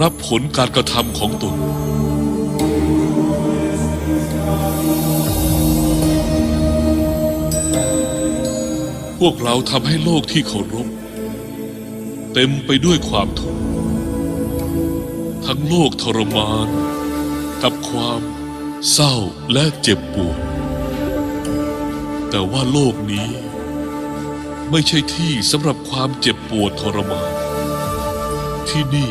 รับผลการกระทำของตน พวกเราทำให้โลกที่เคารพเต็มไปด้วยความทุกข์ทั้งโลกทรมาน กับความเศร้าและเจ็บปวด แต่ว่าโลกนี้ไม่ใช่ที่สำหรับความเจ็บปวดทรมาน ที่นี่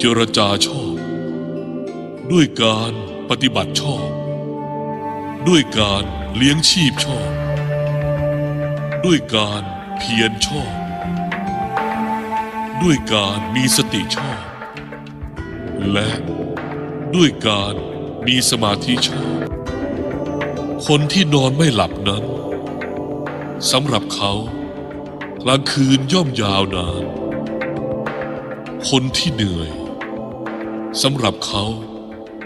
เจรจาชอบ ด้วยการปฏิบัติชอบ ด้วยการเลี้ยงชีพชอบ ด้วยการเพียรชอบ ด้วยการมีสติชอบ และด้วยการมีสมาธิชอบ คนที่นอนไม่หลับนั้นสำหรับเขา กลางคืนย่อมยาวนาน คนที่เหนื่อย สำหรับเขา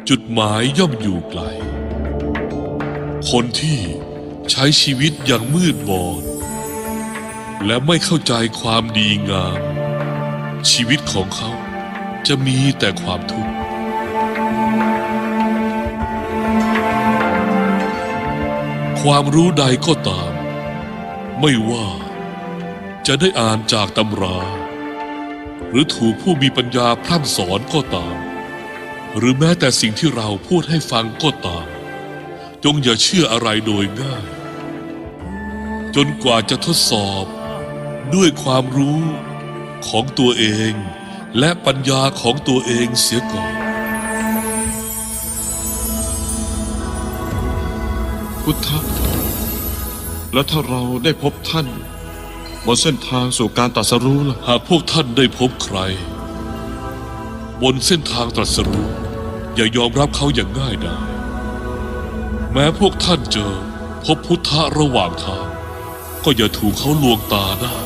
จุดหมายย่อมอยู่ไกล คนที่ใช้ชีวิตอย่างมืดบอด และไม่เข้าใจความดีงาม ชีวิตของเขาจะมีแต่ความทุกข์ความรู้ใดก็ตาม ไม่ว่าจะได้อ่านจากตำรา หรือถูกผู้มีปัญญาพร่ำสอนก็ตาม หรือแม้แต่สิ่งที่เราพูดให้ฟังก็ตาม จงอย่าเชื่ออะไรโดยง่าย จนกว่าจะทดสอบด้วยความรู้ของตัวเอง และปัญญาของตัวเองเสียก่อน พุทธะแล้วถ้าเราได้พบท่านบนเส้นทางสู่การตรัสรู้ล่ะ หากพวกท่านได้พบใคร บนเส้นทางตรัสรู้อย่ายอมรับเขาอย่างง่ายดายแม้พวกท่านเจอพบพุทธะระหว่างทาง ก็อย่าถูกเขาลวงตาได้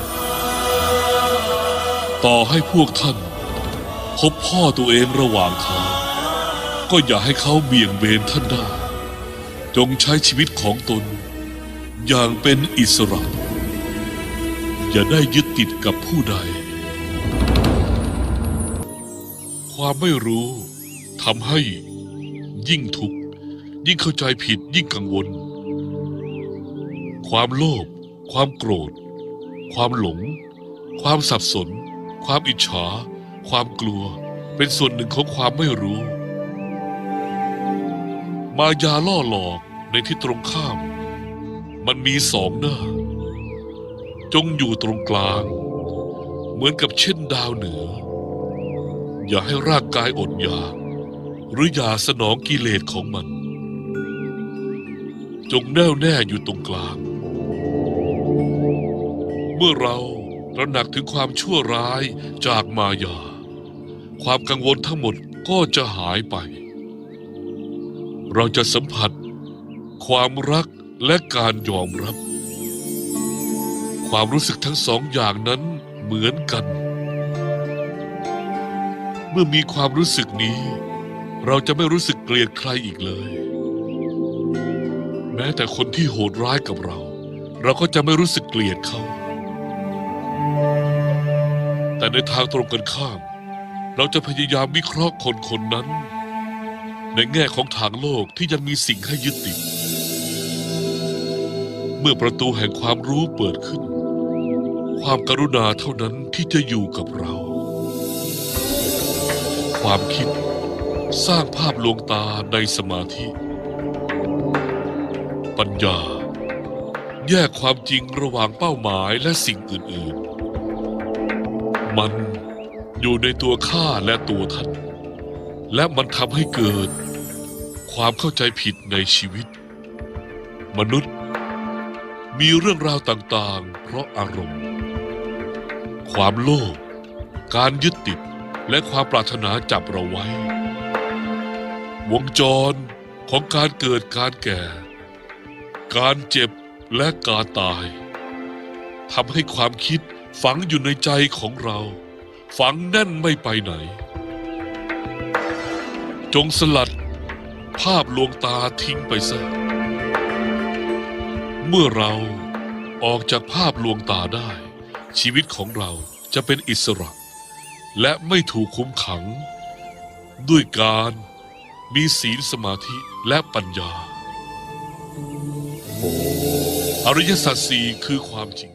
ต่อให้พวกท่าน พบพ่อตัวเองระหว่างทาง ก็อย่าให้เขาเบี่ยงเบนท่านได้ จงใช้ชีวิตของตน อย่างเป็นอิสระ อย่าได้ยึดติดกับผู้ใด ความไม่รู้ทำให้ยิ่งทุกข์ยิ่งเข้าใจผิดยิ่งกังวล ความโลภความโกรธ ความหลง ความสับสน ความอิจฉา ความกลัว เป็นส่วนหนึ่งของความไม่รู้ มายาล่อหลอกในที่ตรงข้าม มันมีสองหน้า จงอยู่ตรงกลาง เหมือนกับเช่นดาวเหนือ อย่าให้ร่างกายอดอยากหรืออย่าสนองกิเลสของมัน จงแน่วแน่อยู่ตรงกลาง เมื่อเราตระหนักถึงความชั่วร้ายจากมายา ความกังวลทั้งหมดก็จะหายไป เราจะสัมผัส ความรักและการยอมรับ ความรู้สึกทั้งสองอย่างนั้นเหมือนกัน เมื่อมีความรู้สึกนี้ เราจะไม่รู้สึกเกลียดใครอีกเลย แม้แต่คนที่โหดร้ายกับเรา เราก็จะไม่รู้สึกเกลียดเขา แต่ในทางตรงกันข้าม เราจะพยายามวิเคราะห์คนคนนั้น ในแง่ของทางโลกที่ยังมีสิ่งให้ยึดติด เมื่อประตูแห่งความรู้เปิดขึ้น ความกรุณาเท่านั้นที่จะอยู่กับเรา ความคิด สร้างภาพลวงตาในสมาธิ ปัญญา แยกความจริงระหว่างเป้าหมายและสิ่งอื่น ๆ มันอยู่ในตัวข้าและตัวท่าน และมันทำให้เกิด ความเข้าใจผิดในชีวิต มนุษย์ มีเรื่องราวต่าง ๆ เพราะอารมณ์ ความโลภการยึดติด และความปรารถนาจับเราไว้ วงจรของการเกิดการแก่ การเจ็บและการตายทำให้ความคิดฝังอยู่ในใจของเรา ฝังแน่นไม่ไปไหน จงสลัดภาพลวงตาทิ้งไปซะ เมื่อเราออกจากภาพลวงตาได้ ชีวิตของเราจะเป็นอิสระ และไม่ถูกคุมขัง ด้วยการมีศีลสมาธิและปัญญา อริยสัจสี่คือความจริง